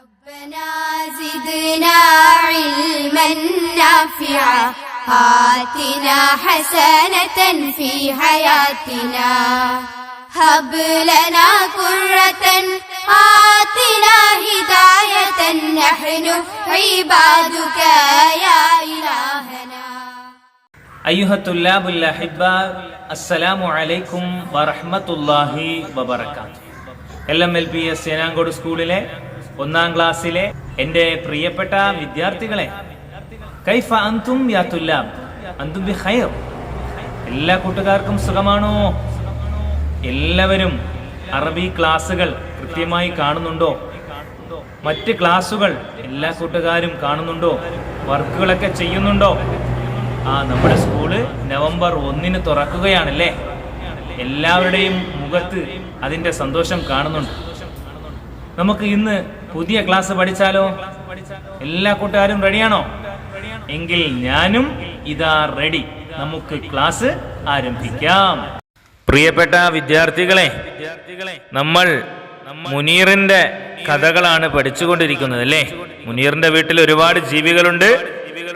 ربنا زدنا علما نافعا آتنا حسنة في حياتنا هب لنا قرة آتنا هداية نحن عبادك يا إلهنا أيها الطلاب الأحباء السلام عليكم ورحمة الله وبركاته L M L P S Senankode സ്കൂളിലെ ഒന്നാം ക്ലാസ്സിലെ എന്റെ പ്രിയപ്പെട്ട വിദ്യാർത്ഥികളെ കൈഫ അന്തും യാ തുല്ലാബ് അന്തും ബി എല്ലാ കൂട്ടുകാർക്കും സുഖമാണോ? എല്ലാവരും അറബി ക്ലാസ്സുകൾ കൃത്യമായി കാണുന്നുണ്ടോ? മറ്റ് ക്ലാസ്സുകൾ എല്ലാ കൂട്ടുകാരും കാണുന്നുണ്ടോ? വർക്കുകളൊക്കെ ചെയ്യുന്നുണ്ടോ? ആ നമ്മുടെ സ്കൂൾ നവംബർ ഒന്നിന് തുറക്കുകയാണല്ലേ? എല്ലാവരുടെയും മുഖത്ത് അതിന്റെ സന്തോഷം കാണുന്നുണ്ട്. നമുക്ക് ഇന്ന് പുതിയ ക്ലാസ് പഠിച്ചാലോ? എല്ലാ കൂട്ടുകാരും റെഡിയാണോ എങ്കിൽ ഞാനും ഇതാ റെഡി നമുക്ക് ക്ലാസ് ആരംഭിക്കാം. പ്രിയപ്പെട്ട വിദ്യാർത്ഥികളെ നമ്മൾ മുനീറിന്റെ കഥകളാണ് പഠിച്ചുകൊണ്ടിരിക്കുന്നത് അല്ലേ? മുനീറിന്റെ വീട്ടിൽ ഒരുപാട് ജീവികളുണ്ട്.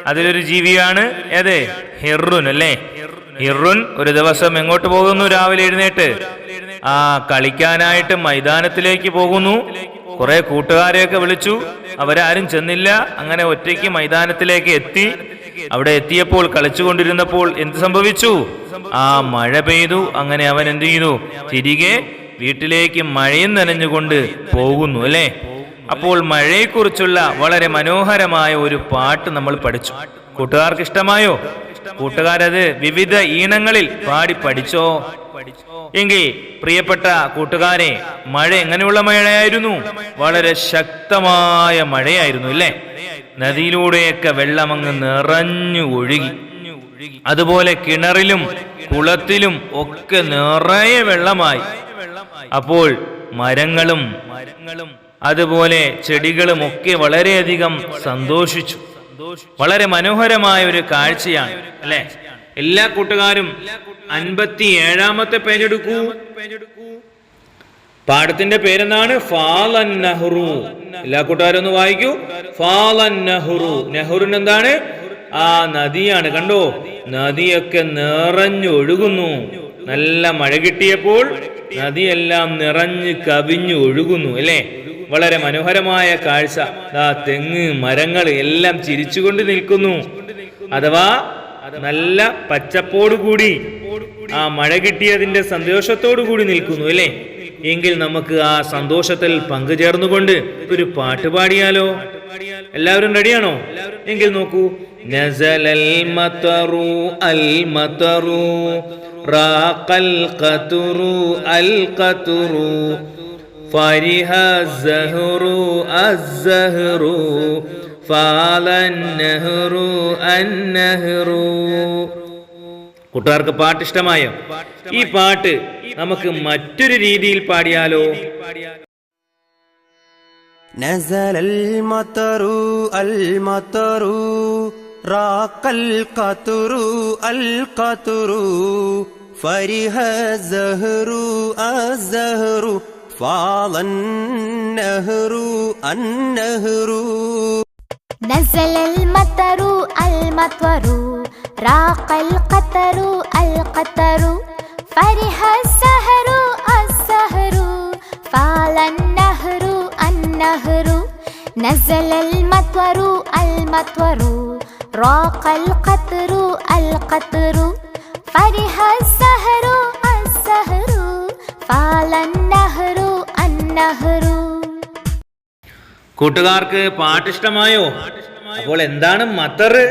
അതിലൊരു ജീവിയാണ് ഏത്? ഹിറുൻ അല്ലേ? ഹിറുൻ ഒരു ദിവസം എങ്ങോട്ട് പോകുന്നു? രാവിലെ എഴുന്നേറ്റ്. ആ കളിക്കാനായിട്ട് മൈതാനത്തിലേക്ക് പോകുന്നു. കുറെ കൂട്ടുകാരെയൊക്കെ വിളിച്ചു. അവരാരും ചെന്നില്ല. അങ്ങനെ ഒറ്റയ്ക്ക് മൈതാനത്തിലേക്ക് എത്തി. അവിടെ എത്തിയപ്പോൾ കളിച്ചുകൊണ്ടിരുന്നപ്പോൾ എന്ത് സംഭവിച്ചു? ആ മഴ പെയ്തു. അങ്ങനെ അവൻ എന്ത് ചെയ്തു? തിരികെ വീട്ടിലേക്ക് മഴയും നനഞ്ഞുകൊണ്ട് പോകുന്നു അല്ലേ? അപ്പോൾ മഴയെക്കുറിച്ചുള്ള വളരെ മനോഹരമായ ഒരു പാട്ട് നമ്മൾ പഠിച്ചു. കൂട്ടുകാർക്ക് ഇഷ്ടമായോ കൂട്ടുകാരത് വിവിധ ഈണങ്ങളിൽ പാടി പഠിച്ചോ? എങ്കിൽ പ്രിയപ്പെട്ട കൂട്ടുകാരെ മഴ എങ്ങനെയുള്ള മഴയായിരുന്നു? വളരെ ശക്തമായ മഴയായിരുന്നു അല്ലേ നദിയിലൂടെയൊക്കെ വെള്ളം അങ്ങ് നിറഞ്ഞു ഒഴുകി. അതുപോലെ കിണറിലും കുളത്തിലും ഒക്കെ നിറയെ വെള്ളമായി. അപ്പോൾ മരങ്ങളും മരങ്ങളും അതുപോലെ ചെടികളും ഒക്കെ വളരെയധികം സന്തോഷിച്ചു. വളരെ മനോഹരമായ ഒരു കാഴ്ചയാണ് അല്ലെ? എല്ലാ കൂട്ടുകാരും അൻപത്തി ഏഴാമത്തെ പേജെടുക്കൂ പാഠത്തിന്റെ പേരെന്താണ്? ഫാലൻ നെഹ്റു. എല്ലാ കൂട്ടുകാരും ഒന്ന് വായിക്കൂ. ഫാലൻ നെഹ്റു. നെഹ്റുവിന് എന്താണ്? ആ നദിയാണ്. കണ്ടോ? നദിയൊക്കെ നിറഞ്ഞൊഴുകുന്നു. നല്ല മഴ കിട്ടിയപ്പോൾ നദിയെല്ലാം നിറഞ്ഞു കവിഞ്ഞു ഒഴുകുന്നു അല്ലേ? വളരെ മനോഹരമായ കാഴ്ച. ആ തെങ്ങ് മരങ്ങൾ എല്ലാം ചിരിച്ചുകൊണ്ട് നിൽക്കുന്നു. അഥവാ നല്ല പച്ചപ്പോടു കൂടി ആ മഴ കിട്ടിയതിന്റെ സന്തോഷത്തോടു കൂടി നിൽക്കുന്നു അല്ലേ എങ്കിൽ നമുക്ക് ആ സന്തോഷത്തിൽ പങ്കുചേർന്നുകൊണ്ട് ഒരു പാട്ട് പാടിയാലോ എല്ലാവരും റെഡിയാണോ എങ്കിൽ നോക്കൂ നസലൽ മതറു അൽ മതറു റാഖൽ ഖതുറു അൽ ഖതുറു فرح الزهر الزهر فعل النهر النهر കൂട്ടുകാർക്ക് പാട്ട് ഇഷ്ടമായോ ഈ പാട്ട് നമുക്ക് മറ്റൊരു രീതിയിൽ പാടിയാലോ نزل المطر المطر راق القطر القطر فرح الزهر الزهر فاض النهر النهر نزل المطر المطر. راق القطر القطر. فرح السهر السهر. فال النهر النهر. نزل المطر المطر. راق القطر القطر. فرح السهر السهر. فال النهر النهر. കൂട്ടുകാർക്ക് പാട്ടിഷ്ടമായോ? അപ്പോൾ എന്താണ് മത്തറ്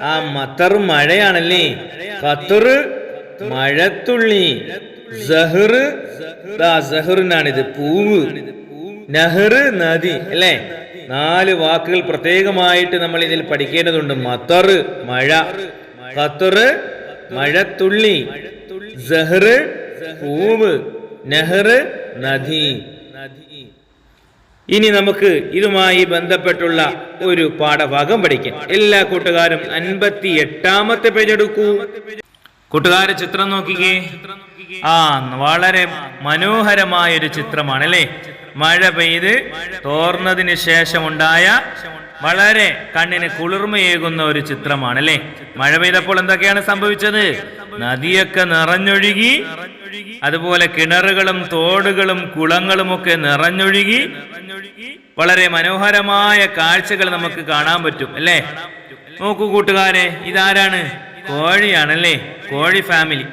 ആ മത്തർ മഴയാണല്ലേ. ഖത്തറ് മഴത്തുള്ളി. സഹറ് സഹറിനാണിത് പൂവ്. നെഹ്റ് നദി അല്ലേ? നാല് വാക്കുകൾ പ്രത്യേകമായിട്ട് നമ്മൾ ഇതിൽ പഠിക്കേണ്ടതുണ്ട്. മത്തറ് മഴ. ഖത്തറ് മഴത്തുള്ളി. സഹറ് പൂവ്. നെഹ്റ് നദി. ഇനി നമുക്ക് ഇതുമായി ബന്ധപ്പെട്ടുള്ള ഒരു പാഠഭാഗം പഠിക്കാം. എല്ലാ കൂട്ടുകാരും അൻപത്തി എട്ടാമത്തെ പേജ് എടുക്കൂ കൂട്ടുകാരെ ചിത്രം നോക്കിക്കേ. ആ വളരെ മനോഹരമായ ഒരു ചിത്രമാണ് അല്ലേ മഴ പെയ്ത് തോർന്നതിന് ശേഷമുണ്ടായ വളരെ കണ്ണിന് കുളിർമയേകുന്ന ഒരു ചിത്രമാണ് അല്ലേ മഴ പെയ്തപ്പോൾ എന്തൊക്കെയാണ് സംഭവിച്ചത്? നദിയൊക്കെ നിറഞ്ഞൊഴുകി അതുപോലെ കിണറുകളും തോടുകളും കുളങ്ങളും ഒക്കെ നിറഞ്ഞൊഴുകി വളരെ മനോഹരമായ കാഴ്ചകൾ നമുക്ക് കാണാൻ പറ്റും അല്ലേ? നോക്കൂ കൂട്ടുകാരെ ഇതാരാണ്? കോഴിയാണല്ലേ? കോഴി ഫാമിലി.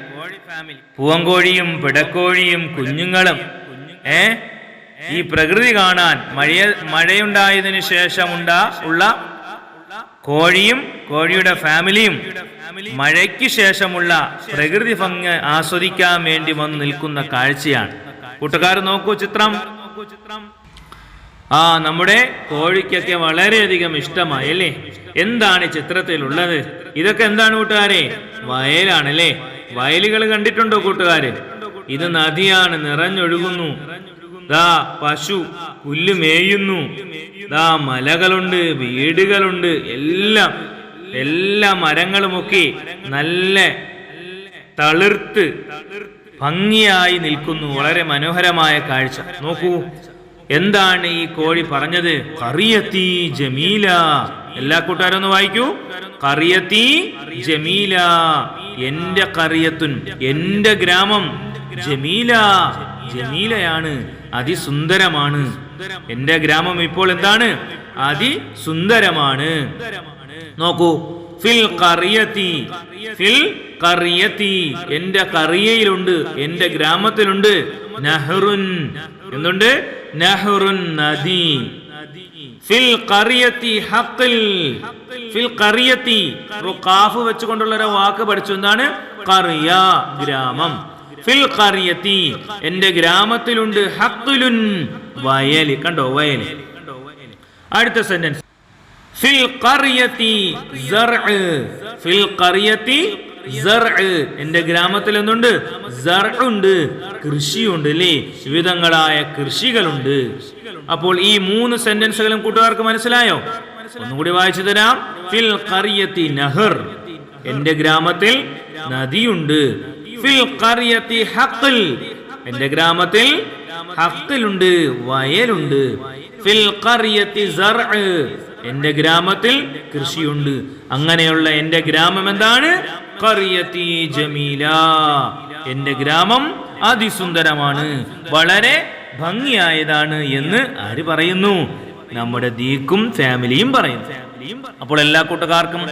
പൂവങ്കോഴിയും പിടക്കോഴിയും കുഞ്ഞുങ്ങളും. ഏ? ഈ പ്രകൃതി കാണാൻ മഴയ മഴയുണ്ടായതിനു ശേഷം ഉണ്ടാ ഉള്ള കോഴിയും കോഴിയുടെ ഫാമിലിയും മഴയ്ക്ക് ശേഷമുള്ള പ്രകൃതി ഭംഗ് ആസ്വദിക്കാൻ വേണ്ടി വന്ന് നിൽക്കുന്ന കാഴ്ചയാണ്. കൂട്ടുകാർ നോക്കൂ ചിത്രം. ആ നമ്മുടെ കോഴിക്കൊക്കെ വളരെയധികം ഇഷ്ടമായി അല്ലേ? എന്താണ് ചിത്രത്തിലുള്ളത്? ഇതൊക്കെ എന്താണ് കൂട്ടുകാരെ? വയലാണല്ലേ? വയലുകൾ കണ്ടിട്ടുണ്ടോ കൂട്ടുകാര്? ഇത് നദിയാണ് നിറഞ്ഞൊഴുകുന്നു. ദാ പശു പുല്ല് മേയുന്നു. ദാ മലകളുണ്ട് വീടുകളുണ്ട് എല്ലാം എല്ലാ മരങ്ങളുമൊക്കെ നല്ല തളിർത്ത് ഭംഗിയായി നിൽക്കുന്നു. വളരെ മനോഹരമായ കാഴ്ച. നോക്കൂ. എന്താണ് ഈ കോഴി പറഞ്ഞത്? കറിയത്തി ജമീല. എല്ലാ കൂട്ടുകാരും ഒന്ന് വായിക്കൂ. കറിയത്തി ജമീല. എന്റെ കറിയത്തുൻ എന്റെ ഗ്രാമം ജമീല. ജമീലയാണ്. അതിസുന്ദരമാണ്. എന്റെ ഗ്രാമം ഇപ്പോൾ എന്താണ്? അതിസുന്ദരമാണ്. നോക്കൂ. ഫിൽ കറിയത്തി ഫിൽ കറിയത്തി എന്റെ കറിയയിലുണ്ട് എന്റെ ഗ്രാമത്തിലുണ്ട്. നഹ്റുൻ. എന്തുണ്ട്? നഹ്റുൻ നദി ഫിൽ കറിയത്തി ഹഖിൽ. ഫിൽ കറിയത്തി ഒരു വെച്ചുകൊണ്ടുള്ള ഒരു വാക്ക് പഠിച്ചു. എന്താണ്? കറിയ ഗ്രാമം. ഫിൽ കറിയത്തി എന്റെ ഗ്രാമത്തിലുണ്ട് ഹക്കുലുൻ വയൽ കണ്ടോ? വയൽ അടുത്ത സെന്റൻസ് ഫിൽ ഖറിയത്തി ഫിൽ ഖറിയത്തി എന്റെ ഗ്രാമത്തിൽ എന്തുണ്ട്? ഉണ്ട് കൃഷിയുണ്ട് അല്ലേ? വിവിധങ്ങളായ കൃഷികളുണ്ട്. അപ്പോൾ ഈ മൂന്ന് സെന്റൻസുകളും കൂട്ടുകാർക്ക് മനസ്സിലായോ? ഒന്നുകൂടി വായിച്ചു തരാം. ഫിൽ കറിയത്തി നഹർ. എന്റെ ഗ്രാമത്തിൽ നദിയുണ്ട്. ഫിൽ കറിയത്തി ഹക്കിൽ എന്റെ ഗ്രാമത്തിൽ ഹക്കിലുണ്ട് വയലുണ്ട്. ഫിൽ കറിയത്തി എന്റെ ഗ്രാമത്തിൽ കൃഷിയുണ്ട്. അങ്ങനെയുള്ള എന്റെ ഗ്രാമം എന്താണ്? ജമീല. എന്റെ ഗ്രാമം അതിസുന്ദരമാണ്. വളരെ ഭംഗിയായതാണ് എന്ന് ആര് പറയുന്നു? നമ്മുടെ ദീക്കും ഫാമിലിയും പറയുന്നു. അപ്പോൾ എല്ലാ കൂട്ടുകാർക്കും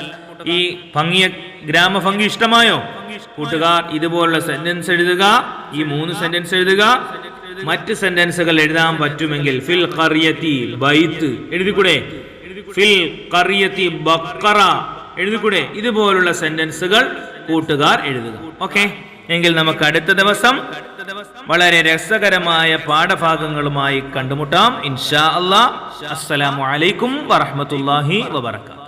ഈ ഭംഗിയ ഗ്രാമഭംഗി ഇഷ്ടമായോ? കൂട്ടുകാർ ഇതുപോലുള്ള സെന്റൻസ് എഴുതുക ഈ മൂന്ന് സെന്റൻസ് എഴുതുക. മറ്റ് സെന്റൻസുകൾ എഴുതാൻ പറ്റുമെങ്കിൽ ഫിൽ ഖറിയത്തി ബൈത്ത് എഴുതിക്കൂടെ? ഫിൽ കറിയത്തി ബക്കറ എഴുതിക്കൂടെ? ഇതുപോലുള്ള സെന്റൻസുകൾ കൂട്ടുകാർ എഴുതുക. ഓക്കെ? എങ്കിൽ നമുക്ക് അടുത്ത ദിവസം വളരെ രസകരമായ പാഠഭാഗങ്ങളുമായി കണ്ടുമുട്ടാം. ഇൻഷാ അല്ലാ. അസ്സലാമു അലൈക്കും വറഹ്മത്തുള്ളാഹി വബറകാതുഹു